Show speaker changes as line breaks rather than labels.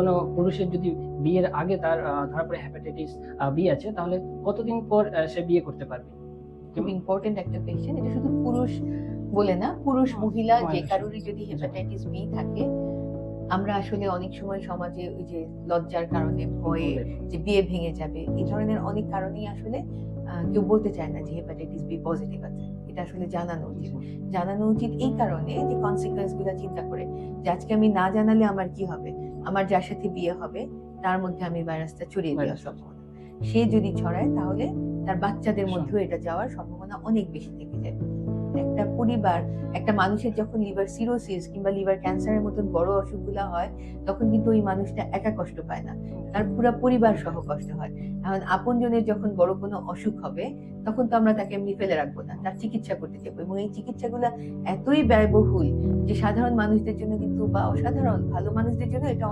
কোনো পুরুষের যদি বিয়ের আগে তার ধরা পড়ে হ্যাপাটাইটিস বি আছে তাহলে কতদিন পর সে বিয়ে করতে পারবে?
খুব ইম্পর্টেন্ট একটা কোয়েশ্চেন এটা শুধু পুরুষ বলে না পুরুষ মহিলা যে কারোরই যদি হেপাটাইটিস বি থাকে আমরা আসলে অনেক সময় সমাজে ওই যে লজ্জার কারণে ভয়ে যে বিয়ে ভেঙে যাবে এই ধরনের অনেক কারণেই আসলে কেউ বলতে চায় না যে হেপাটাইটিস বি পজিটিভ আছে। এটা আসলে জানানো উচিত। জানানো উচিত এই কারণে যে কনসিকুয়েন্সগুলো চিন্তা করে যে আজকে আমি না জানালে আমার কি হবে? আমার যার সাথে বিয়ে হবে তার মধ্যে আমি ভাইরাসটা ছড়িয়ে দেওয়ার সম্ভাবনা। সে যদি ছড়ায় তাহলে তার বাচ্চাদের মধ্যেও এটা যাওয়ার সম্ভাবনা অনেক বেশি থেকে যায়। একটা পরিবার একটা মানুষের যখন লিভার সিরোসিস কিংবা লিভার ক্যান্সারের মতন বড় অসুখগুলো হয় তখন কিন্তু ওই মানুষটা একা কষ্ট পায় না। তার পুরো পরিবার সহ কষ্ট হয়। এখন আপনজনের যখন বড় কোনো অসুখ হবে তখন তো আমরা তাকে এমনি ফেলে রাখব না তার চিকিৎসা করতে যাব। এবং এই চিকিৎসাগুলো এতই ব্যয়বহুল যে সাধারণ মানুষদের জন্য কিন্তু বা অসাধারণ ভালো মানুষদের জন্য এটা